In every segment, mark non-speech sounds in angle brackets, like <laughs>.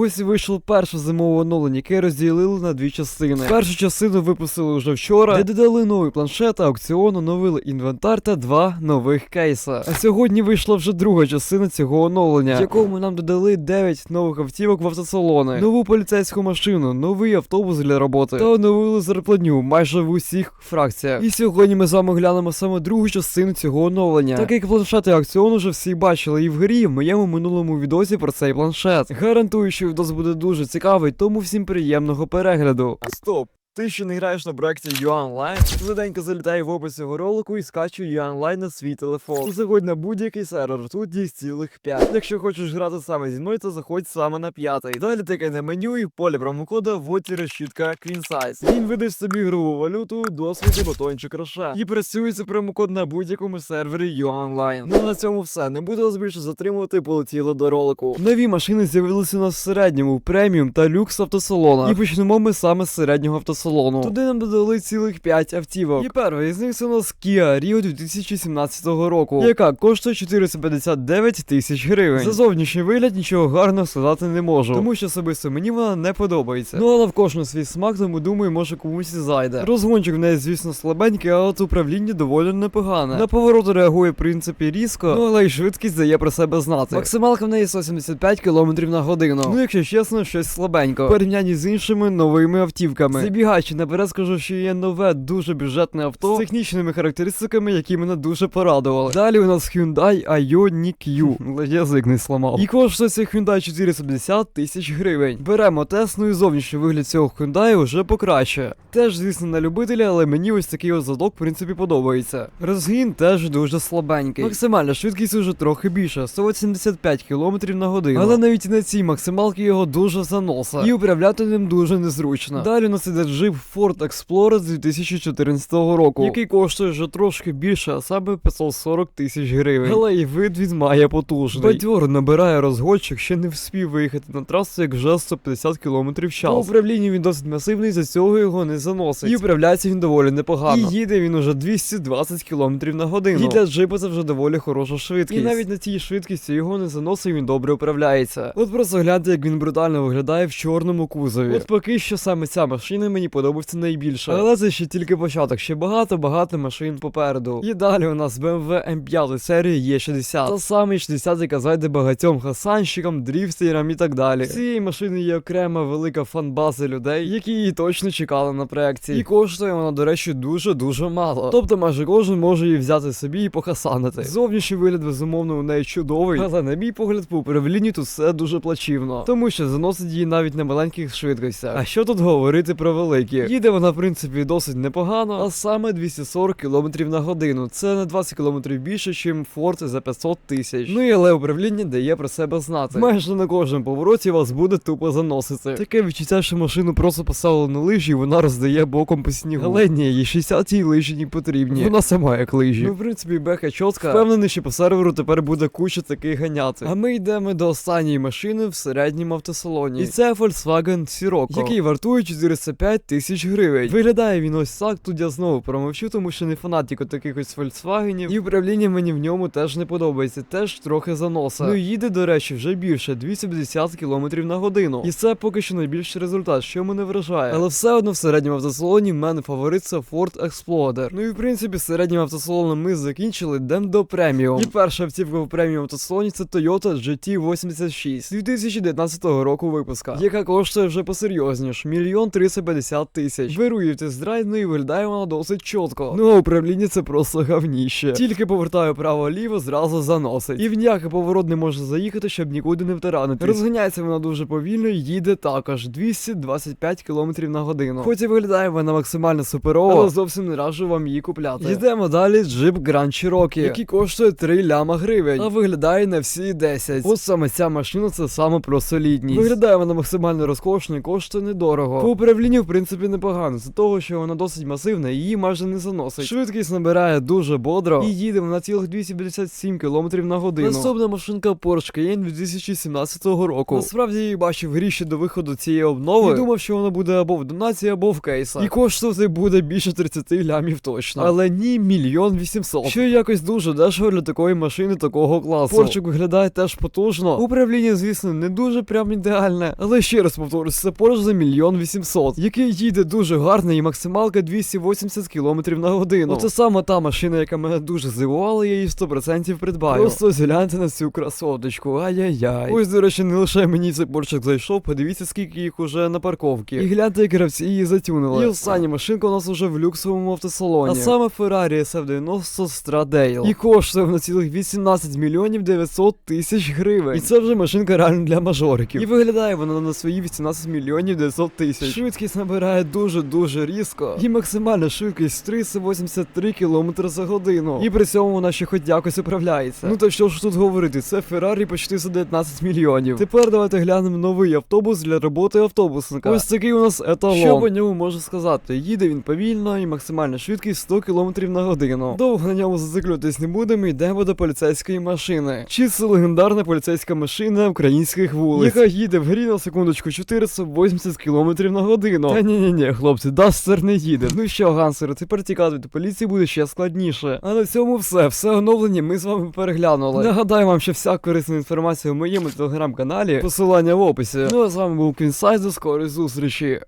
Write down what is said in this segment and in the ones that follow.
Ось вийшло перше зимове оновлення, яке розділили на дві частини. Першу частину випустили вже вчора, де додали новий планшет, аукціон, оновили інвентар та два нових кейса. А сьогодні вийшла вже друга частина цього оновлення, в якому нам додали 9 нових автівок в автосалони, нову поліцейську машину, новий автобус для роботи та оновили зарплатню майже в усіх фракціях. І сьогодні ми з вами глянемо саме другу частину цього оновлення. Так як планшети аукціону вже всі бачили і в грі, в моєму минулому відосі про цей планшет. Гарантую, що відос буде дуже цікавий, тому всім приємного перегляду. Стоп! Ти ще не граєш на проекті UOnline? Швиденько залітай в опис цього ролику і скачуй UOnline на свій телефон. Заходь на будь-який сервер, тут їх цілих 5. Якщо хочеш грати саме зі мною, то заходь саме на п'ятий. Далі тикай на меню і в полі промокода вводь решітка QueenSize. Він видасть собі ігрову валюту, досвід і батончик роша. І працює цей промокод на будь-якому сервері UOnline. Ну на цьому все. Не буду вас більше затримувати, полетіло до ролику. Нові машини з'явилися у нас в середньому, преміум та люкс автосалона. І почнемо ми саме з середнього автосалону. Туди нам додали цілих 5 автівок. І перший з них це у нас Kia Rio 2017 року, яка коштує 459 тисяч гривень. За зовнішній вигляд нічого гарного сказати не можу, тому що особисто мені вона не подобається. Ну але в кожного свій смак, тому думаю, може комусь і зайде. Розгончик в неї, звісно, слабенький, але от управління доволі непогане. На повороти реагує в принципі різко, ну але й швидкість дає про себе знати. Максималка в неї 175 км на годину. Ну, якщо чесно, щось слабенько. В порівнянні з іншими новими автівками. Забігаючи наперед, скажу, що є нове дуже бюджетне авто з технічними характеристиками, які мене дуже порадували. Далі у нас Hyundai Ioniq U. <laughs> Язик не сламав. І коштує цей Hyundai 450 тисяч гривень. Беремо тест, ну і зовнішній вигляд цього Hyundai вже покращує. Теж, звісно, на любителя, але мені ось такий ось задок, в принципі, подобається. Розгін теж дуже слабенький. Максимальна швидкість уже трохи більше 185 км на годину. Але навіть на цій максималці його дуже заноса. І управляти ним дуже незручно. Далі у нас іде джип Ford Explorer з 2014 року, який коштує вже трошки більше, а саме 540 тисяч гривень. Але і вид він має потужний. Бадьор набирає розгончик, ще не вспів виїхати на трасу, як вже 150 км в час. По управлінню він досить масивний, за цього його не заносить. І управляється він доволі непогано. І їде він уже 220 км на годину. І для джипа це вже доволі хороша швидкість. І навіть на цій швидкості його не заносить, він добре управляється. От просто гляньте, як він брутально виглядає в чорному кузові. От поки що саме ця машина мені подобається найбільше. Але це ще тільки початок, ще багато-багато машин попереду. І далі у нас BMW M5 серії Е60. Та самий 60, яка зайде багатьом хасанщикам, дріфстерам і так далі. Цієї машини є окрема велика фанбаза людей, які її точно чекали на проекції. І коштує вона, до речі, дуже-дуже мало. Тобто майже кожен може її взяти собі і похасанити. Зовнішній вигляд, безумовно, у неї чудовий, але на мій погляд, по управлінню тут все дуже плачівно. Тому що заносить її навіть на маленьких швидкостях. А що тут говорити про великі? Їде вона, в принципі, досить непогано, а саме 240 км на годину. Це на 20 км більше, ніж Ford за 500 тисяч. Ну і але управління дає про себе знати. Майже на кожному повороті вас буде тупо заносити. Таке відчуття, що машину просто поставили на лижі, і вона роздає боком по снігу. Але ні, їй 60 й лижі не потрібні. Вона сама як лижі. Ну, в принципі, беха чотка. Впевнений, що по серверу тепер буде куча таких ганяти. А ми йдемо до останньої машини в середньому автосалоні. І це Volkswagen Sirocco, який вартує 405 тисяч гривень. Виглядає він ось так, тут я знову промовчу, тому що не фанатик от таких ось Volkswagen. І управління мені в ньому теж не подобається, теж трохи заноса. Ну їде, до речі, вже більше 250 км на годину. І це поки що найбільший результат, що мене вражає. Але все одно в середньому автосалоні в мене фаворит це Ford Explorer. Ну і в принципі, середнім автосалоном ми закінчили, йдемо до преміум. І перша автівка в преміум автосалоні це Toyota GT86 2019 року випуска, яка коштує вже посерйозніш, мільйон 350 тисяч. Беру її в ну і виглядає вона досить чітко. Ну а управління це просто гавніще. Тільки повертаю право-ліво, зразу заносить. І в ніякий поворот не може заїхати, щоб нікуди не втаранити. Розганяється вона дуже повільно і їде також 225 км на годину. Хоч і виглядає вона максимально суперово, але зовсім не раджу вам її купляти. Йдемо далі джип Grand Cherokee, який коштує 3 ляма гривень, а виглядає на всі 10. От саме ця машина це саме про солідність. Виглядає вона максимально розкошно і коштує недорого. По управлінню, в принципі. Принципі непогано. З того, що вона досить масивна її майже не заносить. Швидкість набирає дуже бодро і їдемо на цілих 257 км на годину. Наступна машинка Porsche Cayenne 2017 року. Насправді її бачив в грі ще до виходу цієї обнови. І думав, що вона буде або в донації, або в кейсах. І коштувати буде більше 30 лямів точно. Але ні, мільйон вісімсот. Що якось дуже дешево для такої машини такого класу. Порчик виглядає теж потужно. Управління, звісно, не дуже прям ідеальне. Але ще раз повторюсь, це Porsche за мільйон вісімсот, який їде дуже гарно і максималка 280 км на годину. Оце саме та машина, яка мене дуже здивувала, я її 100% придбаю. Просто згляньте на цю красоточку. Ай-яй-яй. Ось, до речі, не лише мені цей порчик зайшов, подивіться, скільки їх уже на парковці. І гляньте, як гравці її затюнили. І остання машинка у нас уже в люксовому автосалоні. А саме Ferrari SF90 Stradale. І коштує на цілих 18 мільйонів 900 тисяч гривень. І це вже машинка реально для мажориків. І виглядає вона на свої 18 мільйонів 900 тисяч. Швидкість набирає дуже-дуже різко. І максимальна швидкість 383 км за годину. І при цьому вона ще хоч якось управляється. Ну то що ж тут говорити, це Ferrari почти за 19 мільйонів. Тепер давайте глянемо новий автобус для роботи автобусника. Ось такий у нас еталон. Що по ньому можу сказати? Їде він повільно і максимальна швидкість 100 км на годину. Довго на ньому зациклюватись не будемо, йдемо до поліцейської машини. Чи це легендарна поліцейська машина українських вулиць, яка їде в грі на секундочку 480 км на годину. Та ні ні ні хлопці, Дастер не їде. Ну що, гансери, тепер тікати до поліції буде ще складніше. А на цьому все. Все оновлення ми з вами переглянули. Нагадаю вам, що вся корисна інформація в моєму телеграм-каналі. Посилання в описі. Ну а з вами був Квінсайз, до скорої зустрічі.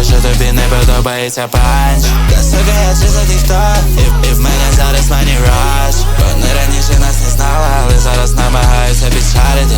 У що тобі не подобається панч Та сука, я чисто хто і, і в мене зараз мані раш. Вони раніше нас не знали, але зараз намагаються підшарити